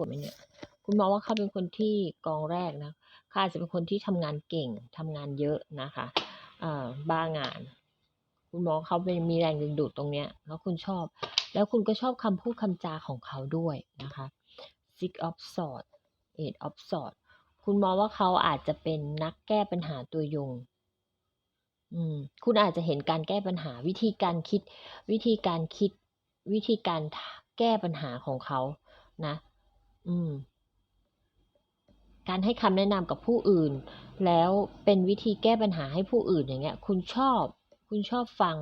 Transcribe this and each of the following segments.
วดไหมเนี่ยคุณมองว่าเขาเป็นคนที่กองแรกนะเขาอาจจะเป็นคนที่ทำงานเก่งทำงานเยอะนะคะบ้างาน คุณมองเขาเป็นมีแรงดึงดูดตรงเนี้ย แล้วคุณชอบ แล้วคุณก็ชอบคำพูดคำจาของเขาด้วยนะคะ six of swords eight of swords คุณมองว่าเขาอาจจะเป็นนักแก้ปัญหาตัวยงอืมคุณอาจจะเห็นการแก้ปัญหาวิธีการคิด วิธีการคิด วิธีการแก้ปัญหาของเขานะ อืม การให้คำแนะนำกับผู้อื่น แล้วเป็นวิธีแก้ปัญหาให้ผู้อื่นอย่างเงี้ย คุณชอบ คุณชอบฟัง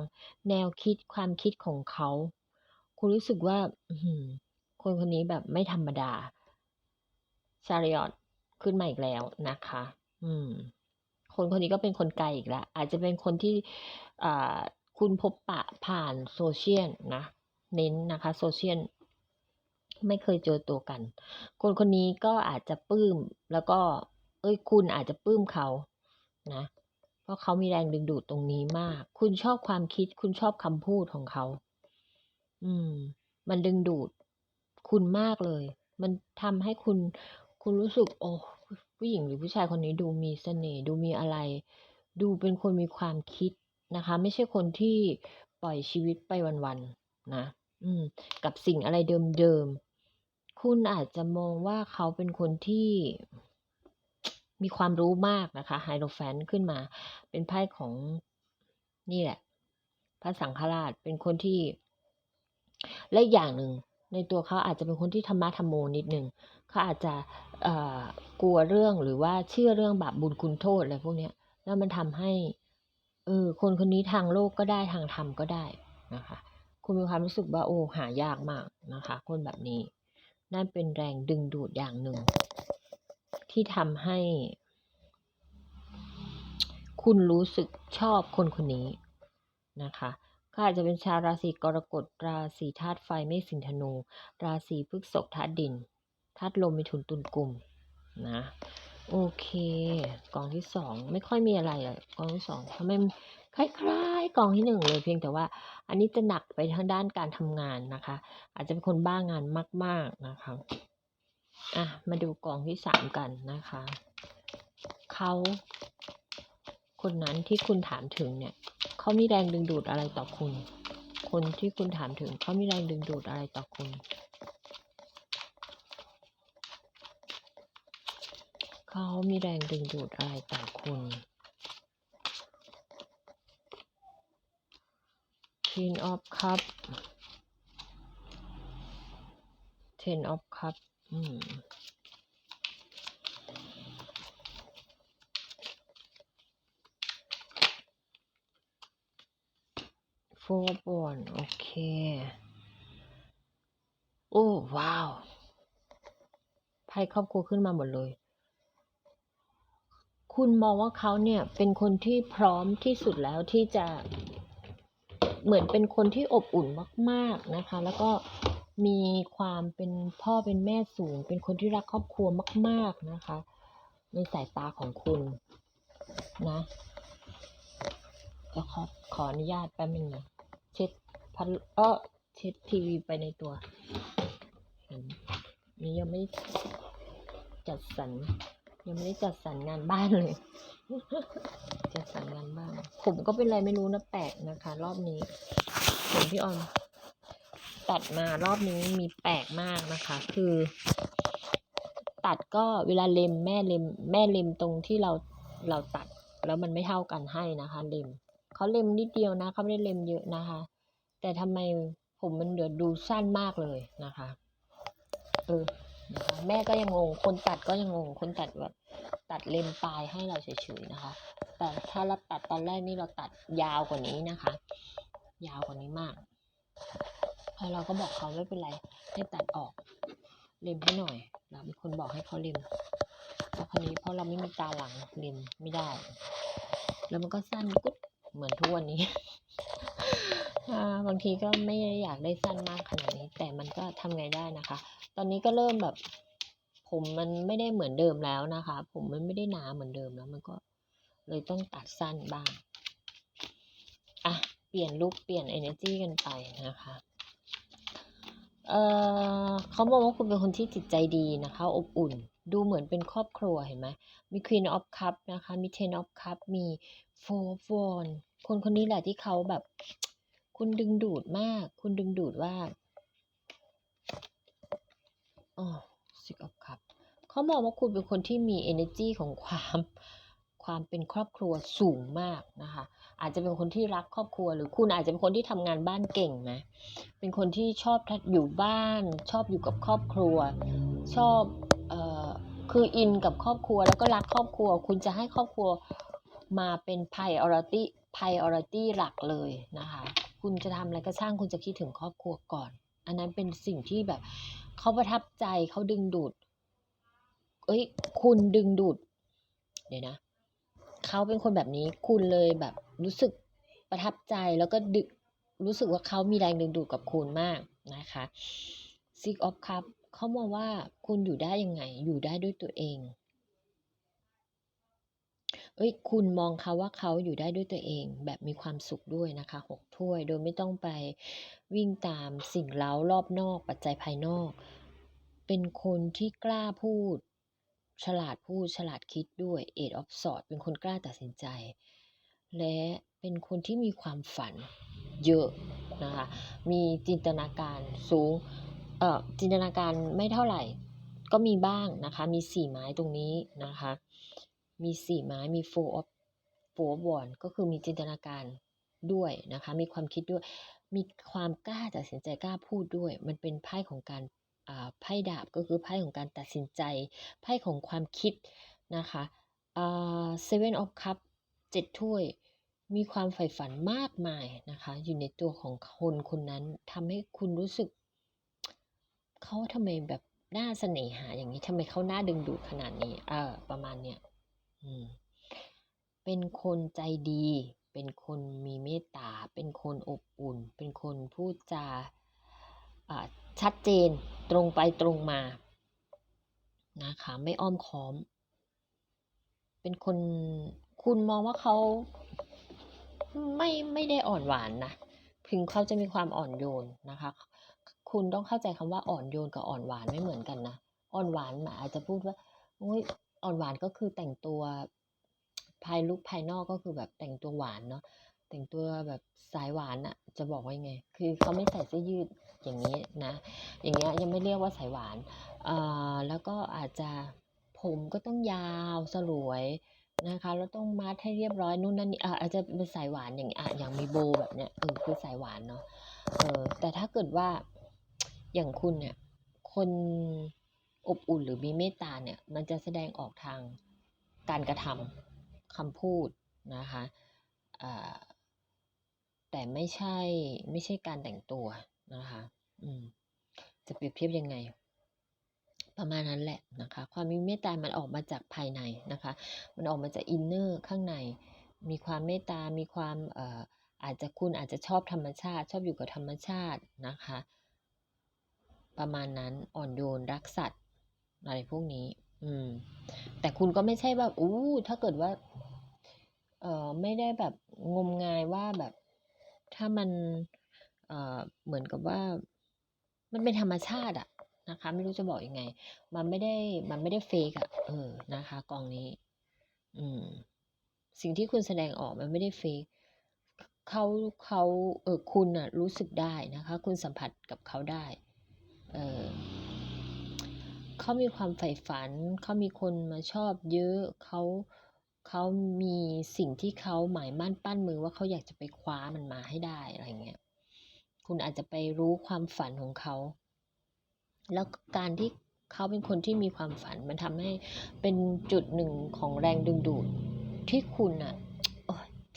แนวคิดความคิดของเขา คุณรู้สึกว่า อือหือ คนคนนี้แบบไม่ธรรมดา ชาริออตขึ้นมาอีกแล้วนะคะ อืม คนคนนี้ก็เป็นคนไกลอีกแล้ว อาจจะเป็นคนที่อ่าคุณพบปะผ่านโซเชียลนะ เน้นนะคะโซเชียล ไม่เคยเจอตัวกัน คนคนนี้ก็อาจจะปลื้มแล้วก็ เอ้ยคุณอาจจะปลื้มเขานะเพราะเขามีแรงดึงดูดตรงนี้มาก คุณชอบความคิด คุณชอบคำพูดของเขา อืม มันดึงดูด คุณมากเลย มันทำให้คุณ คุณรู้สึก โอ้ผู้หญิงหรือผู้ชายคนนี้ดูมีเสน่ห์ดูมีอะไร ดูเป็นคนมีความคิดนะคะ ไม่ใช่คนที่ปล่อยชีวิตไปวันๆนะ อืม กับสิ่งอะไรเดิมๆ คุณอาจจะมองว่าเขาเป็นคนที่มีความรู้มากนะคะไฮโ o แฟนขึ้นมา เป็นไพ่ของนี่แหละ พระสังฆราชเป็นคนที่ และอีกอย่างหนึ่ง ในตัวเขาอาจจะเป็นคนที่ธรรมะธรรมโมนิดหนึ่งเขาอาจจะกลัวเรื่องหรือว่าเชื่อเรื่องบาปบุญคุณโทษอะไรพวกนี้แล้วมันทำให้เออคนคนนี้ทางโลกก็ได้ทางธรรมก็ได้นะคะ คุณมีความรู้สึกว่าโอ้หายากมากนะคะ คนแบบนี้ นั่นเป็นแรงดึงดูดอย่างหนึ่ง ที่ทำให้ คุณรู้สึกชอบคนคนนี้นะคะก็อาจจะเป็นชาวราศีกรกฎราศีธาตุไฟเมษสิงธนู ราศีพฤษภธาตุดินธาตุลมมิถุนตุลกลุ่มนะโอเค กองที่สองไม่ค่อยมีอะไรเลยกองที่สองทำไม คล้ายๆกองที่หนึ่งเลยเพียงแต่ว่า อันนี้จะหนักไปทางด้านการทำงานนะคะ อาจจะเป็นคนบ้างานมาก ๆนะคะอะมาดูกองที่สามกันนะคะเขาคนนั้นที่คุณถามถึงเนี่ยเขามีแรงดึงดูดอะไรต่อคุณ คนที่คุณถามถึงเขามีแรงดึงดูดอะไรต่อคุณเขามีแรงดึงดูดอะไรต่อคุณ Queen of Cup Ten of Cup อืม Four b o r n โอเค โอ้ว้าวไพ่ครอบครัวขึ้นมาหมดเลยคุณมองว่าเขาเนี่ยเป็นคนที่พร้อมที่สุดแล้วที่จะ เหมือนเป็นคนที่อบอุ่นมากๆนะคะ แล้วก็มีความเป็นพ่อเป็นแม่สูง เป็นคนที่รักครอบครัวมาก ๆนะคะ ในสายตาของคุณนะจะขอขออนุญาตแป๊บนึงนะเช็ดพัดเออเช็ดทีวีไปในตัวเนนี่ยังไม่จัดสรรยังไม่ได้จัดสรรงานบ้านเลย จัดสรรงานบ้านผมก็เป็นอะไรไม่รู้นะแปลกนะคะ รอบนี้ ผมพี่ออนตัดมารอบนี้มีแปลกมากนะคะ คือ ตัดก็เวลาเล็มแม่เล็มแม่เล็มตรงที่เราเราตัดแล้วมันไม่เท่ากันให้นะคะ เล็มเขาเล็มนิดเดียวนะเขาไม่ได้เล็มเยอะนะคะ แต่ทำไมผมมันเดือดดูสั้นมากเลยนะคะ เออ นะคะแม่ก็ยังงง คนตัดก็ยังงง คนตัดแบบตัดเล็มปลายให้เราเฉยๆนะคะ แต่ถ้าเราตัดตอนแรกนี่เราตัดยาวกว่านี้นะคะ ยาวกว่านี้มากแล้วเราก็บอกเขาไม่เป็นไรให้ตัดออกเล็มให้หน่อย เราเป็นคนบอกให้เขาเล็มแล้วคราวนี้เพราะเราไม่มีตาหลังเล็มไม่ได้ แล้วมันก็สั้นกุ๊ดเหมือนทุกวันนี้ บางทีก็ไม่ได้อยากได้สั้นมากขนาดนี้ แต่มันก็ทำไงได้นะคะ ตอนนี้ก็เริ่มแบบ ผมมันไม่ได้เหมือนเดิมแล้วนะคะ ผมมันไม่ได้หนาเหมือนเดิมแล้วมันก็เลยต้องตัดสั้นบ้างอะเปลี่ยนลุคเปลี่ยน energy กันไปนะคะเออเขามองว่าคุณเป็นคนที่จิตใจดีนะคะ อบอุ่น ดูเหมือนเป็นครอบครัวเห็นไหมมี Queen of Cup นะคะ มี Ten of Cup มี Four of w a n d คนคนนี้แหละที่เขาแบบ คุณดึงดูดมาก คุณดึงดูดว่าอ๋อ Six of Cup เขามองว่าคุณเป็นคนที่มี energy ของความความเป็นครอบครัวสูงมากนะคะ อาจจะเป็นคนที่รักครอบครัว หรือคุณอาจจะเป็นคนที่ทำงานบ้านเก่งไหมเป็นคนที่ชอบอยู่บ้าน ชอบอยู่กับครอบครัว ชอบเอ่อคืออินกับครอบครัวแล้วก็รักครอบครัว คุณจะให้ครอบครัวมาเป็น priority priority หลักเลยนะคะ คุณจะทำอะไรก็ช่างคุณจะคิดถึงครอบครัวก่อน อันนั้นเป็นสิ่งที่แบบเขาประทับใจเขาดึงดูด เอ้ย คุณดึงดูด เดี๋ยวนะ เขาเป็นคนแบบนี้คุณเลยแบบรู้สึกประทับใจแล้วก็ดึกรู้สึกว่าเขามีแรงดึงดูดกับคุณมากนะคะ Six of Cup เขามองว่าคุณอยู่ได้ยังไง อยู่ได้ด้วยตัวเอง เอ้ยคุณมองเขาว่าเขาอยู่ได้ด้วยตัวเอง แบบมีความสุขด้วยนะคะหกถ้วย โดยไม่ต้องไปวิ่งตามสิ่งเล้ารอบนอก ปัจจัยภายนอก เป็นคนที่กล้าพูด ฉลาดพูดฉลาดคิดด้วย Eight of Swords เป็นคนกล้าตัดสินใจ และเป็นคนที่มีความฝันเยอะนะคะมีจินตนาการสูงเอ่อจินตนาการไม่เท่าไหร่ก็มีบ้างนะคะ มีสี่ไม้ตรงนี้นะคะ มีสี่ไม้มี four of four of wands ก็คือมีจินตนาการด้วยนะคะ มีความคิดด้วย มีความกล้าตัดสินใจกล้าพูดด้วย มันเป็นไพ่ของการอ่าไพ่ดาบก็คือไพ่ของการตัดสินใจ ไพ่ของความคิดนะคะอ่า seven of cup เจ็ดถ้วย มีความใฝ่ฝันมากมายนะคะ อยู่ในตัวของคนคนนั้นทำให้คุณรู้สึก เขาทำไมแบบน่าเสน่หาอย่างนี้ทำไมเขาน่าดึงดูดขนาดนี้ เออประมาณเนี้ย เป็นคนใจดี เป็นคนมีเมตตา เป็นคนอบอุ่น เป็นคนพูดจาชัดเจนตรงไปตรงมานะคะไม่อ้อมค้อม เป็นคนคุณมองว่าเขาไม่ไม่ได้อ่อนหวานนะถึงเขาจะมีความอ่อนโยนนะคะ คุณต้องเข้าใจคำว่าอ่อนโยนกับอ่อนหวานไม่เหมือนกันนะอ่อนหวานหมายอาจจะพูดว่าโอ้ย อ่อนหวานก็คือแต่งตัวภายลุกภายนอกก็คือแบบแต่งตัวหวานเนาะแต่งตัวแบบสายหวานอะจะบอกว่ายังไง คือเขาไม่ใส่เสื้อยืดอย่างนี้นะ อย่างเงี้ยยังไม่เรียกว่าสายหวานอ่าแล้วก็อาจจะผมก็ต้องยาวสลวยนะคะแล้วต้องมัดให้เรียบร้อยนู่นนั่นนี่อะอาจจะเป็นสายหวานอย่างอะอย่างมีโบแบบเนี้ยเออคือสายหวานเนาะเออแต่ถ้าเกิดว่าอย่างคุณเนี่ยคน อบอุ่นหรือมีเมตตาเนี่ยมันจะแสดงออกทางการกระทำคำพูดนะคะแต่ไม่ใช่ไม่ใช่การแต่งตัวนะคะจะเปรียบเทียบยังไง ประมาณนั้นแหละนะคะ ความมีเมตตามันออกมาจากภายในนะคะ มันออกมาจากอินเนอร์ข้างใน มีความเมตตา มีความอออาจจะคุณอาจจะชอบธรรมชาติ ชอบอยู่กับธรรมชาตินะคะ ประมาณนั้นอ่อนโยนรักสัตว์ อะไรพวกนี้ อืม แต่คุณก็ไม่ใช่แบบอู้ถ้าเกิดว่า เอ่อไม่ได้แบบงมงายว่าแบบ ถ้ามันเอ่อเหมือนกับว่า มันเป็นธรรมชาติอะนะคะ ไม่รู้จะบอกยังไง มันไม่ได้มันไม่ได้เฟกอะเออนะคะ กองนี้ อืม สิ่งที่คุณแสดงออกมันไม่ได้เฟกเขาเขาเออคุณอะรู้สึกได้นะคะ คุณสัมผัสกับเขาได้ เออ เขามีความใฝ่ฝัน เขามีคนมาชอบเยอะ เขาเขามีสิ่งที่เขาหมายมั่นปั้นมือว่าเขาอยากจะไปคว้ามันมาให้ได้อะไรเงี้ย คุณอาจจะไปรู้ความฝันของเขา แล้วการที่เขาเป็นคนที่มีความฝัน มันทำให้เป็นจุดหนึ่งของแรงดึงดูดที่คุณอะ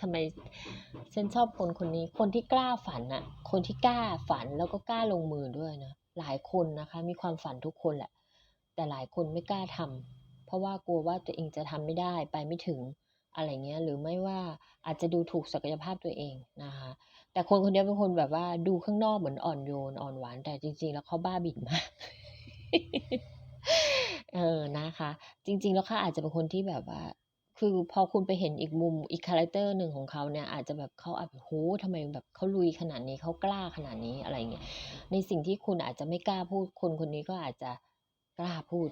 ทำไมฉันชอบคนคนนี้ คนที่กล้าฝันอะคนที่กล้าฝันแล้วก็กล้าลงมือด้วยนะหลายคนนะคะ มีความฝันทุกคนแหละ แต่หลายคนไม่กล้าทำเพราะว่ากลัวว่าตัวเองจะทำไม่ได้ไปไม่ถึงอะไรเงี้ยหรือไม่ว่าอาจจะดูถูกศักยภาพตัวเองนะคะ แต่คนคนนี้เป็นคนแบบว่าดูข้างนอกเหมือนอ่อนโยนอ่อนหวาน แต่จริง ๆ แล้วเขาบ้าบิ่นมากเออนะคะ จริง ๆ แล้วเขาอาจจะเป็นคนที่แบบว่า คือพอคุณไปเห็นอีกมุมอีกคาแรคเตอร์หนึ่งของเขาเนี่ยอาจจะแบบเขาอาจโหทำไมแบบเขาลุยขนาดนี้เขากล้าขนาดนี้อะไรเงี้ยในสิ่งที่คุณอาจจะไม่กล้าพูดคนคนนี้ก็อาจจะ กล้าพูด